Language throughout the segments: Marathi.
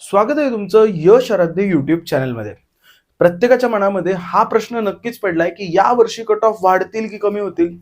स्वागत आहे तुमचं यश आराध्य युट्यूब चॅनलमध्ये प्रत्येकाच्या मनामध्ये हा प्रश्न नक्कीच पडलाय की या वर्षी कट ऑफ वाढतील की कमी होतील?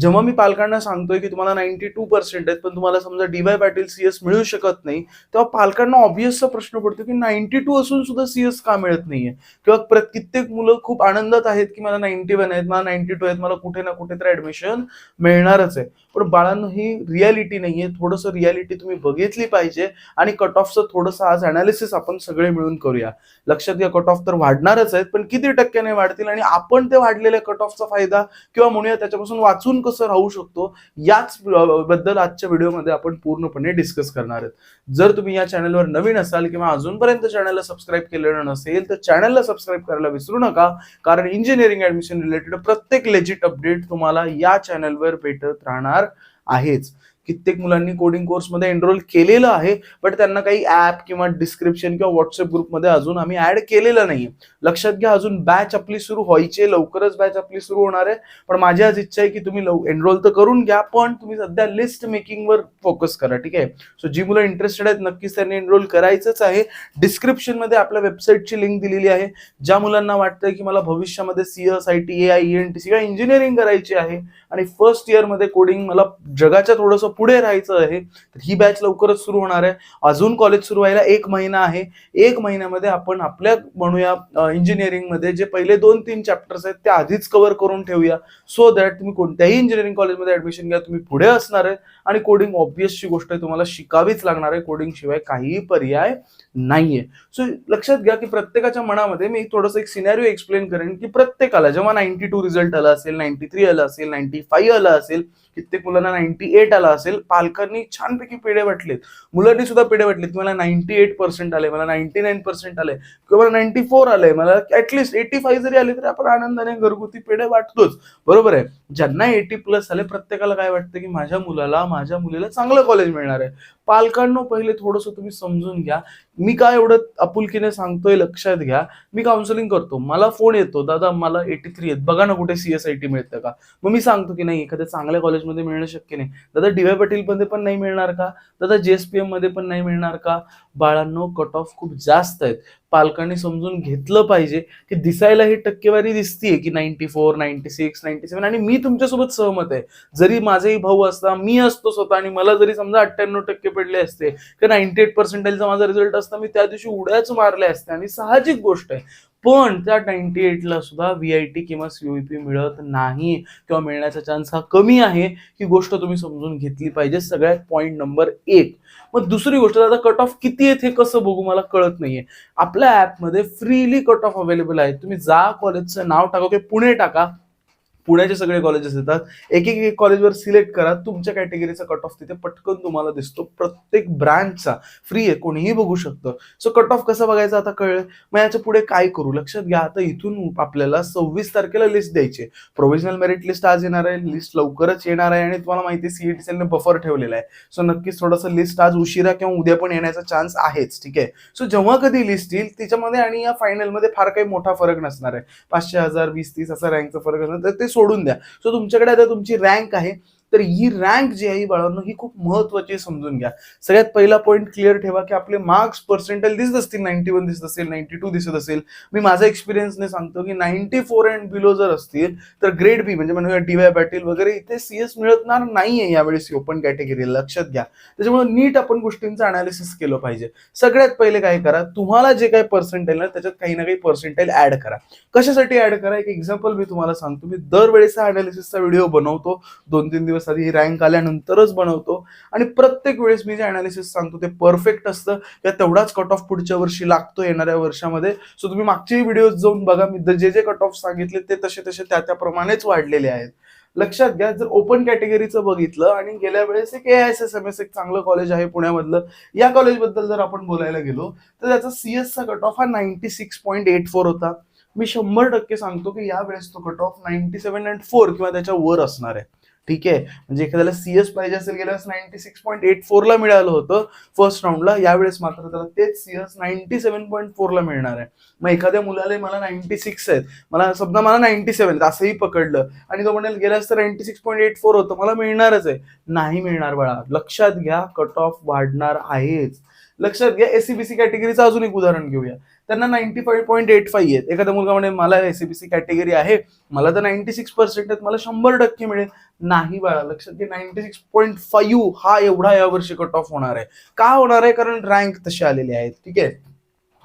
जेव्हा मी पालकांना सांगतोय की तुम्हाला नाईन्टी टू पर्सेंट आहेत पण तुम्हाला समजा डी वाय पाटील सीएस मिळू शकत नाही तेव्हा पालकांना ऑब्विसचा प्रश्न पडतो की नाईन्टी टू असून सुद्धा सीएस का मिळत नाहीये? किंवा प्र- कित्येक मुलं खूप आनंदात आहेत की मला नाईन्टी वन आहेत मला नाईन्टी टू आहेत मला कुठे ना कुठे तर ऍडमिशन मिळणारच आहे. पण बाळांनो ही रियालिटी नाहीये. थोडंसं रियालिटी तुम्ही बघितली पाहिजे आणि कट ऑफचं थोडंसं आज अनालिसिस आपण सगळे मिळून करूया. लक्षात घ्या कट ऑफ तर वाढणारच आहेत पण किती टक्क्याने वाढतील आणि आपण ते वाढलेल्या कट ऑफचा फायदा किंवा म्हणूया त्याच्यापासून वाचून कसं राहू शकतो याच बद्दल आजच्या व्हिडिओमध्ये आपण पूर्णपणे डिस्कस करणार आहेत. जर तुम्ही या चॅनलवर नवीन असाल किंवा अजूनपर्यंत चॅनलला सबस्क्राईब केलेलं नसेल तर चॅनलला सबस्क्राईब करायला विसरू नका कारण इंजिनिअरिंग ऍडमिशन रिलेटेड प्रत्येक लेजिट अपडेट तुम्हाला या चॅनलवर भेटत राहणार आहेच. कित्येक मुलांनी कोडिंग कोर्समध्ये एनरोल केलेलं आहे बट त्यांना काही ऍप किंवा डिस्क्रिप्शन किंवा व्हॉट्सअप ग्रुपमध्ये अजून आम्ही ऍड केलेलं नाही लक्षात घ्या अजून बॅच आपली सुरू व्हायची लवकरच बॅच आपली सुरू होणार आहे. पण माझी आज इच्छा आहे की तुम्ही लव एनरोल तर करून घ्या पण तुम्ही सध्या लिस्ट मेकिंगवर फोकस करा ठीक आहे? सो जी मुलं इंटरेस्टेड आहेत नक्कीच त्यांनी एनरोल करायचंच आहे. डिस्क्रिप्शनमध्ये आपल्या वेबसाईटची लिंक दिलेली आहे. ज्या मुलांना वाटतं की मला भविष्यामध्ये CS I T A I N T C किंवा इंजिनिअरिंग करायची आहे आणि फर्स्ट इयरमध्ये कोडिंग मला जगाच्या थोडंसं पुढे राहायचं आहे तर ही बॅच लवकरच सुरू होणार आहे. अजून कॉलेज सुरू व्हायला एक महिना आहे. एक महिन्यामध्ये आपण आपल्या म्हणूया इंजिनिअरिंगमध्ये जे पहिले दोन तीन चॅप्टर्स आहेत ते आधीच कव्हर करून ठेवूया. सो दॅट तुम्ही कोणत्याही इंजिनिअरिंग कॉलेजमध्ये ऍडमिशन घ्या तुम्ही पुढे असणार आहे. आणि कोडिंग ऑब्विसची गोष्ट आहे तुम्हाला शिकावीच लागणार आहे. कोडिंग शिवाय काहीही पर्याय नाहीये. सो लक्षात घ्या की प्रत्येकाच्या मनामध्ये मी थोडंसं एक सिनॅरिओ एक्सप्लेन करेन की प्रत्येकाला जेव्हा नाईन्टी टू रिझल्ट आला असेल नाईन्टी थ्री आला असेल नाईन्टी फाईव्ह आला असेल कित्येक मुलांना नाईन्टी एट आला असेल. पालकांनी छानपैकी पेढे वाटलेत मुलांनी सुद्धा पेढे वाटलेत की मला नाईन्टी एट पर्सेंट आले मला नाईन्टी नाईन पर्सेंट आले किंवा मला नाईन्टी फोर आले मला ऍटलिस्ट एटी फाईव्ह जरी आले तरी आपण आनंदाने घरगुती पेढे वाटतोच. बरोबर आहे? ज्यांना एटी प्लस झाले प्रत्येकाला काय वाटतं की माझ्या मुलाला माझ्या मुलीला चांगलं कॉलेज मिळणार आहे? पालकांनो पहिले थोडंसं तुम्ही समजून घ्या. मी काय एवढं आपुलकीने सांगतोय लक्षात घ्या. मी काउन्सिलिंग करतो. मला फोन येतो. दादा मला एटी थ्री आहेत. बघा ना कुठे सीएसआयटी मिळतं का? मग मी सांगतो की नाही एखाद्या चांगल्या कॉलेजमध्ये मिळणं शक्य नाही. दादा डीवाय पाटील मध्ये पण नाही मिळणार का? दादा जेएसपीएममध्ये पण नाही मिळणार का? बाळांनो कट ऑफ खूप जास्त आहेत. पालकांनी समजून घेतलं पाहिजे की दिसायला ही टक्केवारी दिसतीये की ninety four ninety six ninety seven आणि मी तुमच्यासोबत सहमत आहे. जरी माझेही भाऊ असता मी असतो स्वतः आणि मला जरी समजा अठ्ठ्याण्णव टक्के पडले असते तर नाईन्टी एट पर्सेंटेजचा माझा रिझल्ट असता मी त्या दिवशी उड्याच मारल्या असते आणि साहजिक गोष्ट आहे. पण त्या नाईन्टी एटला सुद्धा व्ही आय टी किंवा सीओईपी मिळत नाही किंवा मिळण्याचा चान्स हा कमी आहे ही गोष्ट तुम्ही समजून घेतली पाहिजे. सगळ्यात पॉईंट नंबर एक. मग दुसरी गोष्ट आता कट ऑफ किती आहेत हे कसं बघू मला कळत नाहीये. आपल्या ऍपमध्ये फ्रीली कट ऑफ अवेलेबल आहे. तुम्ही जा कॉलेजचं नाव टाका की पुणे टाका. पुण्याचे सगळे कॉलेजेस येतात. एक एक एक कॉलेजवर सिलेक्ट करा. तुमच्या कॅटेगरीचा कट ऑफ तिथे पटकन तुम्हाला दिसतो. प्रत्येक ब्रँचचा फ्री आहे. कोणीही बघू शकतं. सो कट ऑफ कसा बघायचा आता कळलं? मग याच्यापुढे काय करू? लक्षात घ्या. आता इथून आपल्याला सव्वीस तारखेला लिस्ट द्यायची प्रोव्हिजनल मेरिट लिस्ट आज येणार आहे. लिस्ट लवकरच येणार आहे. आणि तुम्हाला माहिती आहे सीईटी सेलने बफर ठेवलेला आहे. सो नक्कीच थोडंसं लिस्ट आज उशिरा किंवा उद्या पण येण्याचा चान्स आहेच. ठीक आहे? सो जेव्हा कधी लिस्ट येईल त्याच्यामध्ये आणि या फायनलमध्ये फार काही मोठा फरक नसणार आहे. पाचशे हजार वीस तीस असा रँकचा फरक असणार तर ते सोडून द्या. सो तुमच्याकडे आता तुमची रँक आहे. तर ही रँक जी आहे बाळांनो ही खूप महत्वाची आहे, समजून घ्या. सगळ्यात पहिला पॉईंट क्लिअर ठेवा की आपले मार्क्स पर्सेंटेज दिसत असतील नाईन्टी वन दिसत असेल नाईन्टी टू दिसत असेल. मी माझा एक्सपिरियन्सने सांगतो की नाईन्टी फोर अँड बिलो जर असतील तर ग्रेड बी म्हणजे म्हणूया डी वाय पाटील वगैरे इथे सीएस मिळणार नाहीये यावेळेस ओपन कॅटेगरी लक्षात घ्या. त्याच्यामुळे नीट आपण गोष्टींचं अनालिसिस केलं पाहिजे. सगळ्यात पहिले काय करा तुम्हाला जे काही पर्सेंटेज ना त्याच्यात काही ना काही पर्सेंटेज ऍड करा. कशासाठी ऍड करा? एक एक्झाम्पल मी तुम्हाला सांगतो. मी दरवेळेस हा अनालिसिसचा व्हिडिओ बनवतो. दोन तीन दिवस आधी ही रँक आल्यानंतरच बनवतो. आणि प्रत्येक वेळेस मी जे अनालिसिस सांगतो ते परफेक्ट असतं. किंवा तेवढाच कट ऑफ पुढच्या वर्षी लागतो येणाऱ्या वर्षामध्ये. सो तुम्ही मागचे व्हिडिओज जाऊन बघा. मी जे जे कट ऑफ सांगितले ते तसे तसे त्या त्याप्रमाणेच वाढलेले आहेत. लक्षात घ्या जर ओपन कॅटेगरीचं बघितलं आणि गेल्या वेळेस एक A S S M S एक चांगलं कॉलेज आहे पुण्यामधलं. या कॉलेजबद्दल जर आपण बोलायला गेलो तर त्याचा सीएसचा कट ऑफ हा ninety six point eight four होता. मी शंभर टक्के सांगतो की या वेळेस तो cut off ninety seven and four किंवा त्याच्या वर असणार आहे. ठीक आहे? म्हणजे एखाद्याला सीएस पाहिजे असेल गेल्या वेळेस नाईन्टी सिक्स पॉईंट एट फोरला मिळालं होतं फर्स्ट राऊंडला यावेळेस मात्र त्याला तेच सीएस नाईन्टी सेव्हन पॉईंट फोरला मिळणार आहे. मग एखाद्या मुलाला मला नाईन्टी सिक्स आहेत. मला समजा मला नाईन्टी सेव्हन असंही पकडलं. आणि तो म्हणेल गेल्यास तर ninety six point eight four होतं मला मिळणारच आहे. नाही मिळणार बाळा. लक्षात घ्या कट ऑफ वाढणार आहेच. लक्षात घ्या एसीबीसी कॅटेगरीचं अजून एक उदाहरण घेऊया. त्यांना ninety five point eight five आहेत. एखादा मुलगा म्हणे मला एसीबीसी कॅटेगरी आहे मला तर नाईन्टी सिक्स पर्सेंट आहेत मला शंभर टक्के मिळेल. नाही बाळा लक्षात घे नाईन्टी सिक्स पॉईंट फाईव्ह हा एवढा यावर्षी कट ऑफ होणार आहे. का होणार आहे? कारण रँक तसे आलेले आहेत ठीक आहे?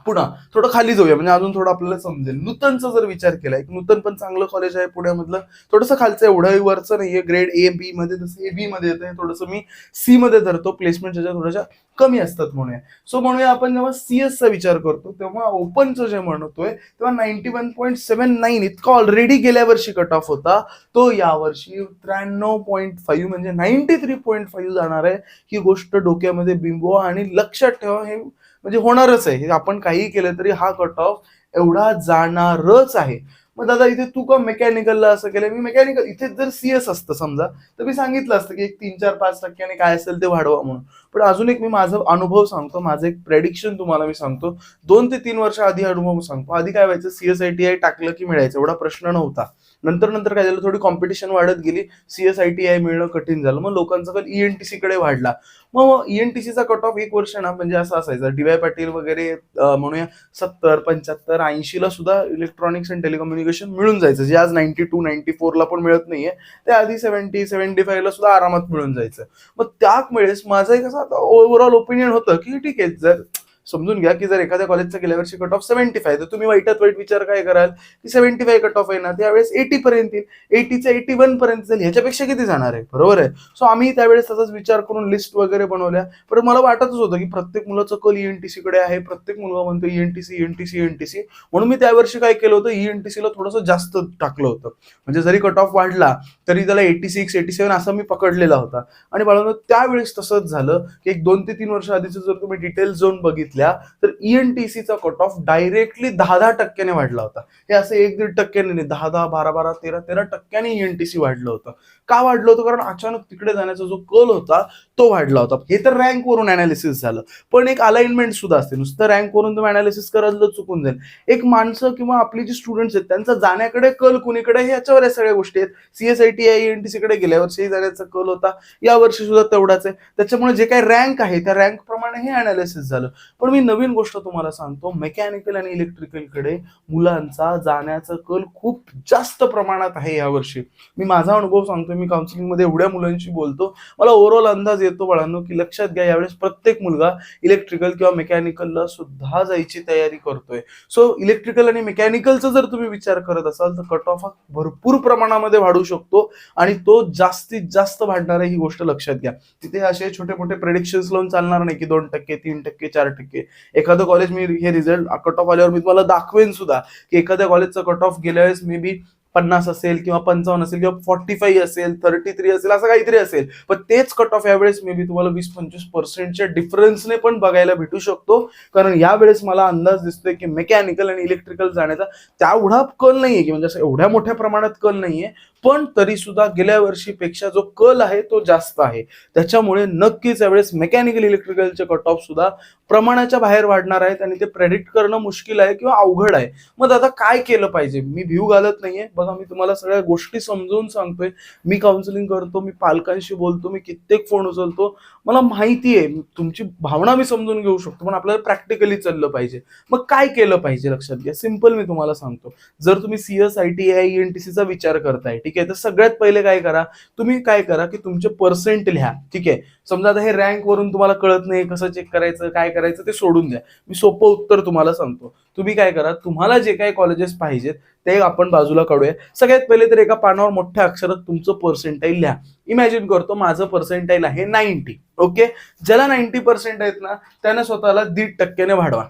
पुन्हा थोडं खाली जाऊया. म्हणजे अजून थोडं आपल्याला समजेल. नूतनचा जर विचार केला एक नूतन पण चांगलं कॉलेज आहे पुण्यामधलं थोडंसं खालचं एवढंही वरचं नाहीये. ग्रेड ए बी मध्ये तसं ए बी मध्ये येतं थोडंसं मी सी मध्ये धरतो. प्लेसमेंट त्याच्या थोड्याशा कमी असतात म्हणूया. सो म्हणूया आपण जेव्हा CS चा विचार करतो तेव्हा ओपनचं जे म्हणतोय तेव्हा ninety one point seven nine इतका ऑलरेडी गेल्या वर्षी कट ऑफ होता. तो यावर्षी त्र्याण्णव पॉईंट फाईव्ह म्हणजे नाईन्टी थ्री पॉईंट फाईव्ह जाणार आहे. ही गोष्ट डोक्यामध्ये बिंबवा आणि लक्षात ठेवा. हे म्हणजे होणारच आहे. हे आपण काही केलं तरी हा कट ऑफ एवढा जाणारच आहे. मग दादा इथे तू का मेकॅनिकलला असं केलं मी मेकॅनिकल इथे जर सीएस असतं समजा तर मी सांगितलं असतं की एक तीन चार पाच टक्क्याने काय असेल ते वाढवा म्हणून. पण अजून एक मी माझा अनुभव सांगतो माझं एक प्रेडिक्शन तुम्हाला मी सांगतो. दोन ते तीन वर्ष आधी अनुभव सांगतो. आधी काय व्हायचं? सीएसआयटीआय टाकलं की मिळायचं. एवढा प्रश्न नव्हता. नंतर नंतर काय झालं थोडी कॉम्पिटिशन वाढत गेली. सीएसआयटी आय मिळणं कठीण झालं. मग लोकांचा कल ईएनटीसी कडे वाढला. मग ईएनटीसीचा कट ऑफ एक वर्ष ना म्हणजे असं असायचा. डीवाय पाटील वगैरे म्हणूया सत्तर पंच्याहत्तर ऐंशीला सुद्धा इलेक्ट्रॉनिक्स अँड टेलिकम्युनिकेशन मिळून जायचं. जे आज नाईन्टी टू नाईन्टी फोरला पण मिळत नाहीये ते आधी सेव्हन्टी सेव्हन्टी फाईव्हला सुद्धा आरामात मिळून जायचं. मग त्यावेळेस माझं एक असं आता ओव्हरऑल ओपिनियन होतं की ठीक आहे जर समजून घ्या की जर एखाद्या कॉलेजचा गेल्या वर्षी कट ऑफ सेव्हन्टी फाय तर तुम्ही वाईटात वाईट विचार काय कराल? की सेव्हन्टी फाय कट ऑफ आहे ना त्यावेळेस एटी पर्यंत येईल. एटीच्या एटी वन पर्यंत जाईल ह्याच्यापेक्षा किती जाणार आहे? बरोबर आहे? सो आम्ही त्यावेळेस तसाच विचार करून लिस्ट वगैरे बनवल्या. पण मला वाटतच होतं की प्रत्येक मुलाचं कल ईएनटीसी कडे आहे प्रत्येक मुलगा म्हणतो ईएनटीसी ईएनटीसी ईएनटीसी म्हणून मी त्या वर्षी काय केलं होतं ईएनटीसीला थोडंसं जास्त टाकलं होतं. म्हणजे जरी कट ऑफ वाढला तरी त्याला एटी सिक्स एटी सेव्हन असा मी पकडलेला होता. आणि बाळांनो त्यावेळेस तसंच झालं. की एक दोन ते तीन वर्ष आधीचं जर तुम्ही डिटेल झोन बघितल्या तर ईएनटीसीचा कट ऑफ डायरेक्टली दहा दहा टक्क्याने वाढला होता. हे असं एक दीड टक्क्याने नाही दहा दहा बारा बारा तेरा तेरा टक्क्याने ईएनटीसी वाढलं होतं. का वाढलं होतं कारण अचानक तिकडे जाण्याचा जो कल होता तो वाढला होता. हे तर रँकवरून अनालिसिस झालं. पण एक अलाइनमेंट सुद्धा असते. नुसतं रँकवरून तुम्ही अनालिसिस कराल तर चुकून जाईल. एक माणसं किंवा आपली जी स्टुडंट्स आहेत त्यांचा जाण्याकडे कल कुणीकडे हे याच्यावर या सगळ्या गोष्टी आहेत. सीएसआयटी टी कडे गेल्या वर्षी जाण्याचा कल होता. या वर्षी सुद्धा तेवढाच आहे. त्याच्यामुळे जे काही रँक आहे त्या रँक प्रमाणे हे अनालिसिस झालं. पण मी नवीन गोष्ट तुम्हाला सांगतो. मेकॅनिकल आणि इलेक्ट्रिकलकडे मुलांचा जाण्याचा कल खूप जास्त प्रमाणात आहे यावर्षी मी माझा अनुभव सांगतो मी काउन्सिलिंगमध्ये एवढ्या मुलांशी बोलतो. मला ओव्हरऑल अंदाज येतो बाळांनो की लक्षात घ्या यावेळेस प्रत्येक मुलगा इलेक्ट्रिकल किंवा मेकॅनिकलला सुद्धा जायची तयारी करतोय. सो इलेक्ट्रिकल आणि मेकॅनिकलचा जर तुम्ही विचार करत असाल तर कट ऑफ भरपूर प्रमाणामध्ये वाढू शकतो आणि तो जास्तीत जास्त वाढणार आहे ही गोष्ट लक्षात घ्या. तिथे असे छोटे मोठे प्रेडिक्शन्स लावून चालणार नाही की दोन टक्के तीन टक्के चार टक्के. एखादं कॉलेज मी हे रिझल्ट कट ऑफ आल्यावर मी तुम्हाला दाखवेन सुद्धा की एखाद्या कॉलेजचा कट ऑफ गेल्या वेळेस मे बी पन्नास असेल किंवा पंचावन्न असेल किंवा फॉर्टी फाईव्ह असेल थर्टी थ्री असेल असं काहीतरी असेल. पण तेच कट ऑफ यावेळेस मे बी तुम्हाला वीस पंचवीस पर्सेंटच्या डिफरन्सने पण बघायला भेटू शकतो. कारण यावेळेस मला अंदाज दिसतोय की मेकॅनिकल आणि इलेक्ट्रिकल जाण्याचा तेवढा कल नाहीये की म्हणजे असं एवढ्या मोठ्या प्रमाणात कल नाहीये. पण तरी सुद्धा गेल्या वर्षीपेक्षा जो कल आहे तो जास्त आहे. त्याच्यामुळे नक्कीच यावेळेस मेकॅनिकल इलेक्ट्रिकलचे कट ऑफ सुद्धा प्रमाणाच्या बाहेर वाढणार आहेत आणि ते प्रेडिक्ट करणं मुश्किल आहे किंवा अवघड आहे. मग आता काय केलं पाहिजे? मी व्ह्यू घालत नाहीये. बघा मी तुम्हाला सगळ्या गोष्टी समजून सांगतोय. मी काउन्सिलिंग करतो मी पालकांशी बोलतो मी कित्येक फोन उचलतो. मला माहिती आहे तुमची भावना मी समजून घेऊ शकतो पण आपल्याला प्रॅक्टिकली चाललं पाहिजे. मग काय केलं पाहिजे? लक्षात घ्या. सिंपल मी तुम्हाला सांगतो. जर तुम्ही सीएस आय टी आय एनटीसीचा विचार करताय ठीक आहे तर सगळ्यात पहिले काय करा तुम्ही काय करा की तुमचे पर्सेंट लिहा ठीक आहे. समजा आता हे रँक वरून तुम्हाला कळत नाही कसं चेक करायचं काय करायचं ते सोडून द्या. मी सोपं उत्तर तुम्हाला सांगतो. तुम्ही काय करा तुम्हाला जे काही कॉलेजेस पाहिजेत ते आपण बाजूला काढूया. सगळ्यात पहिले तर एका पानावर मोठ्या अक्षरात तुमचं पर्सेंटाईल लिहा. इमॅजिन करतो माझं पर्सेंटाईल आहे नाईन्टी ओके ज्याला नाईन्टी पर्सेंट आहेत ना त्याने स्वतःला दीड टक्क्याने वाढवा.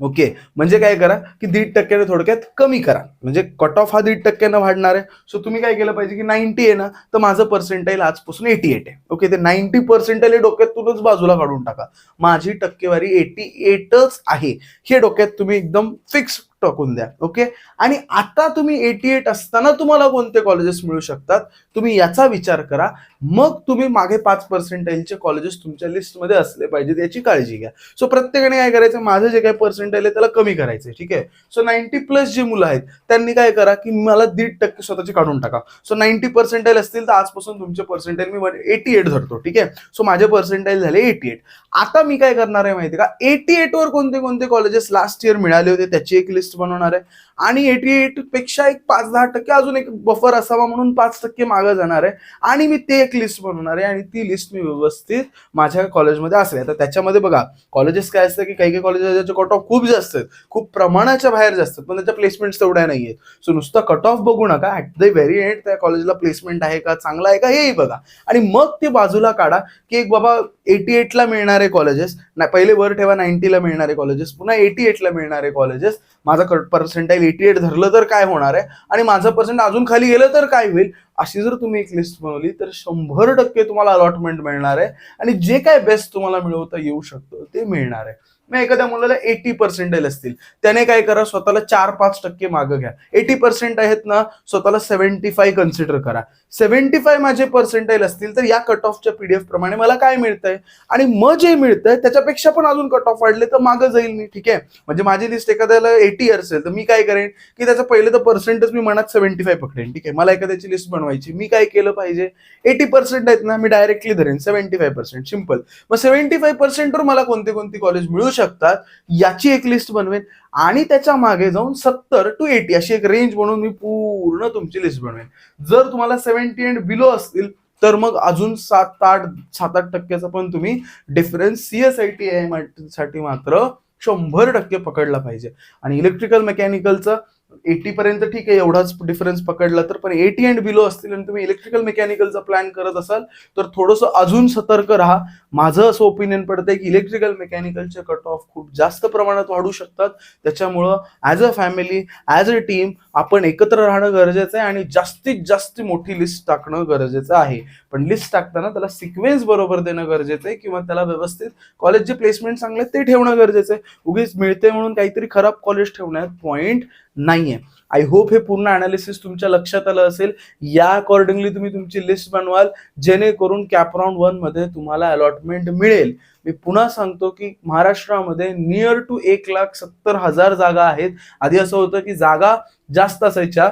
ओके. म्हणजे काय करा की दीड टक्क्याने थोडक्यात कमी करा. म्हणजे कट ऑफ हा दीड टक्क्यानं वाढणार आहे. सो तुम्ही काय केलं पाहिजे की नाईन्टी आहे ना तर माझं पर्सेंटाईल आजपासून एटी एट आहे. ओके ते नाईन्टी पर्सेंटाईल हे डोक्यातूनच बाजूला काढून टाका. माझी टक्केवारी एटी एटच आहे. हे डोक्यात तुम्ही एकदम फिक्स टाकून द्या ओके आणि आता तुम्ही एटी एट असताना तुम्हाला कोणते कॉलेजेस मिळू शकतात? तुम्ही याचा विचार करा. मग तुम्ही मागे पाच पर्सेंटाईलचे कॉलेजेस तुमच्या लिस्टमध्ये असले पाहिजेत याची काळजी घ्या. सो प्रत्येकाने काय करायचं? माझं जे काही पर्सेंटाईल आहे त्याला कमी करायचं ठीक आहे? सो नाईन्टी प्लस जे मुलं आहेत त्यांनी काय करा की मला दीड टक्के स्वतःचे काढून टाका. सो नाईन्टी पर्सेंटाईल असतील तर आजपासून तुमचे पर्सेंटाईल मी एटी एट धरतो ठीक आहे? सो माझे पर्सेंटाईल झाले एटी एट आता मी काय करणार आहे माहिती का? एटी एट वर कोणते कोणते कॉलेजेस लास्ट इयर मिळाले होते त्याची एक लिस्ट बनवणार आहे. आणि एटी एटपेक्षा एक पाच दहा टक्के अजून एक बफर असावा म्हणून पाच टक्के मागं जाणार आहे. आणि मी ते एक लिस्ट बनवणार आहे आणि ती लिस्ट मी व्यवस्थित माझ्या कॉलेजमध्ये असेल. तर त्याच्यामध्ये बघा कॉलेजेस काय असतं की काही काही कॉलेजेसचे कट ऑफ खूप जास्त आहेत. खूप प्रमाणाच्या बाहेर जास्त आहेत. पण त्याच्या प्लेसमेंट्स तेवढ्या नाही आहेत सो नुसतं कट ऑफ बघू नका. ॲट द व्हेरी एंड त्या कॉलेजला प्लेसमेंट आहे का चांगला आहे का हेही बघा. आणि मग ते बाजूला काढा की एक बाबा एटी एटला मिळणारे कॉलेजेस पहिले वर ठेवा नाईन्टीला मिळणारे कॉलेजेस पुन्हा एटी एटला मिळणारे कॉलेजेस माझा पर्सेंटाईल एटी एट धरलं तर काय होणार आहे? आणि माझं पर्सेंट अजून खाली गेलं तर काय होईल? अशी जर तुम्ही एक लिस्ट बनवली तर शंभर टक्के तुम्हाला अलॉटमेंट मिळणार आहे. आणि जे काय बेस्ट तुम्हाला मिळवता येऊ शकतं ते मिळणार आहे. मग एखाद्या मुलाला एटी पर्सेंटेज असतील. त्याने काय करा स्वतःला चार पाच टक्के मागं घ्या. एटी पर्सेंट आहेत ना स्वतःला सेव्हन्टी फाय कन्सिडर करा. सेव्हन्टी फाय माझे पर्सेंटेज असतील तर या कट ऑफच्या पीडीएफ प्रमाणे मला काय मिळतंय? आणि मग जे मिळतंय त्याच्यापेक्षा पण अजून कट ऑफ वाढले तर मागं जाईल मी ठीक आहे? म्हणजे माझी लिस्ट एखाद्याला एटी असेल तर मी काय करेन? की त्याचं पहिले तर पर्सेंटेज मी मनात सेव्हन्टी फाय पकडेन ठीक आहे? मला एखाद्याची लिस्ट बनवायची मी काय केलं पाहिजे? एटी पर्सेंट आहेत ना मी डायरेक्टली धरेन सेव्हन्टी फाय पर्सेंट सिंपल मग सेव्हन्टी फाय पर्सेंटवर मला कोणते कोणती कॉलेज मिळू शकतात याची एक लिस्ट बनवेन आणि त्याच्यामागे जाऊन सत्तर टू एटी अशी एक रेंज म्हणून मी पूर्ण तुमची लिस्ट बनवेन. जर तुम्हाला सेव्हन्टी अँड बिलो असतील तर मग अजून सात आठ सात आठ टक्क्याचा पण तुम्ही डिफरन्स सीएसआयटी साठी मात्र शंभर टक्के पकडला पाहिजे. आणि इलेक्ट्रिकल मेकॅनिकलचं एटी पर्यंत ठीक आहे एवढाच डिफरन्स पकडला तर. पण एटी अँड बिलो असतील आणि तुम्ही इलेक्ट्रिकल मेकॅनिकलचा प्लॅन करत असाल तर थोडंसं अजून सतर्क राहा. माझं असं ओपिनियन पडतंय की इलेक्ट्रिकल मेकॅनिकलचे कट ऑफ खूप जास्त प्रमाणात वाढू शकतात. त्याच्यामुळं as a family as a team आपण एकत्र राहणं गरजेचं आहे आणि जास्तीत जास्त मोठी लिस्ट टाकणं गरजेचं आहे. पण लिस्ट टाकताना त्याला सिक्वेन्स बरोबर देणं गरजेचं आहे किंवा त्याला व्यवस्थित कॉलेज जे प्लेसमेंट चांगले ते ठेवणं गरजेचं आहे. उगीच मिळते म्हणून काहीतरी खराब कॉलेज ठेवण्यात पॉईंट नाहीये. आय होप हे पूर्ण अनालिसिस तुमच्या लक्षात आलं असेल. या अकॉर्डिंगली तुम्ही तुमची लिस्ट बनवाल जेणेकरून कॅपराऊंड वनमध्ये तुम्हाला अलॉटमेंट मिळेल. मी पुन्हा सांगतो की महाराष्ट्रामध्ये नियर टू एक लाख सत्तर हजार जागा आहेत. आधी असं होतं की जागा जास्त असायच्या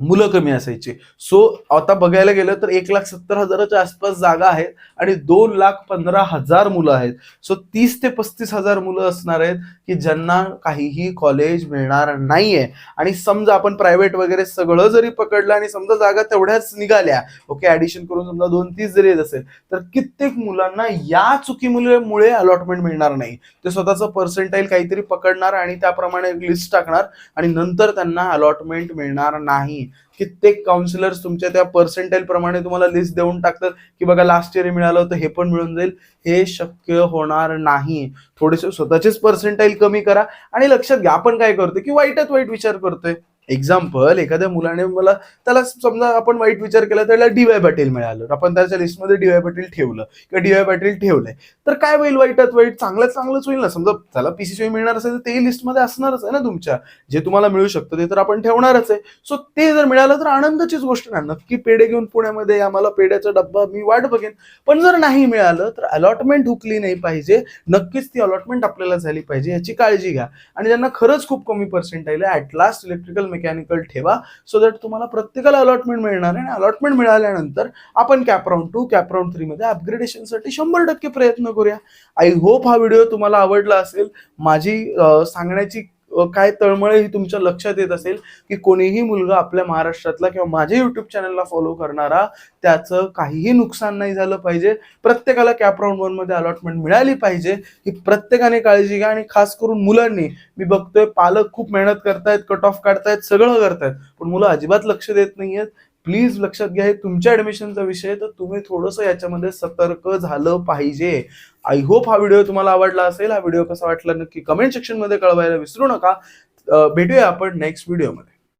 मुलं कमी असायची. सो आता बघायला गेलं तर एक लाख सत्तर हजाराच्या आसपास जागा आहेत आणि दोन लाख पंधरा हजार मुलं आहेत. सो तीस ते पस्तीस हजार मुलं असणार आहेत की ज्यांना काहीही कॉलेज मिळणार नाहीये. आणि समजा आपण प्रायव्हेट वगैरे सगळं जरी पकडलं आणि समजा जागा तेवढ्याच निघाल्या ओके ऍडिशन करून समजा दोन तीस जरी येत असेल तर कित्येक मुलांना या चुकीमुळे अलॉटमेंट मिळणार नाही. ते स्वतःचं पर्सेंटाईल काहीतरी पकडणार आणि त्याप्रमाणे लिस्ट टाकणार आणि नंतर त्यांना अलॉटमेंट मिळणार नाही. कित्येक काउन्सिलर्स तुमच्या त्या पर्सेंटाईल प्रमाणे तुम्हाला लिस्ट देऊन टाकतात की बघा लास्ट इयर मिळालं होतं हे पण मिळून जाईल. हे शक्य होणार नाही. थोडेसे स्वतःचेच पर्सेंटाईल कमी करा. आणि लक्षात घ्या आपण काय करतोय की वाईटात वाईट विचार करतोय. एक्झाम्पल एखाद्या मुलाने मला त्याला समजा आपण वाईट विचार केला त्याला डी वाय पाटील मिळालं. आपण त्याच्या लिस्टमध्ये डी वाय पाटील ठेवलं किंवा डी वाय पाटील ठेवलंय. तर काय होईल वाईटात? वाईट चांगलं चांगलंच होईल ना? समजा त्याला पीसीसीआय मिळणार असेल तर तेही लिस्टमध्ये असणारच आहे ना तुमच्या. जे तुम्हाला मिळू शकतं ते तर आपण ठेवणारच आहे. सो ते जर मिळालं तर आनंदाचीच गोष्ट ना नक्की पेढे घेऊन पुण्यामध्ये आम्हाला पेढ्याचा डब्बा मी वाट बघेन. पण जर नाही मिळालं तर अलॉटमेंट हुकली नाही पाहिजे. नक्कीच ती अलॉटमेंट आपल्याला झाली पाहिजे. याची काळजी घ्या. आणि ज्यांना खरंच खूप कमी पर्सेंटाईल आहे ॲट लास्ट इलेक्ट्रिकल मेकॅनिकल ठेवा सो दॅट तुम्हाला प्रत्येकाला अलॉटमेंट मिळणार आहे. आणि अलॉटमेंट मिळाल्यानंतर आपण कॅपराऊंड टू कॅपराऊंड थ्री मध्ये अपग्रेडेशनसाठी शंभर टक्के प्रयत्न करूया. आय होप हा व्हिडिओ तुम्हाला आवडला असेल. माझी सांगण्याची काय तळमळ ही तुमच्या लक्षात येत असेल की कोणीही मुलगा आपल्या महाराष्ट्रातला किंवा माझ्या युट्यूब चॅनलला फॉलो करणारा त्याचं काहीही नुकसान नाही झालं पाहिजे. प्रत्येकाला कॅपराऊंड वनमध्ये अलॉटमेंट मिळाली पाहिजे ही प्रत्येकाने काळजी घ्या आणि खास करून मुलांनी. मी बघतोय पालक खूप मेहनत करतायत कट ऑफ काढतायत सगळं करतायत. पण मुलं अजिबात लक्ष देत नाहीयेत. प्लीज लक्षात घ्या हे तुमच्या ऍडमिशनचा विषय तर तुम्ही थोडंसं याच्यामध्ये सतर्क झालं पाहिजे. आय होप हा व्हिडिओ तुम्हाला आवडला असेल. हा व्हिडिओ कसा वाटला नक्की कमेंट सेक्शनमध्ये कळवायला विसरू नका. भेटूया आपण नेक्स्ट व्हिडिओमध्ये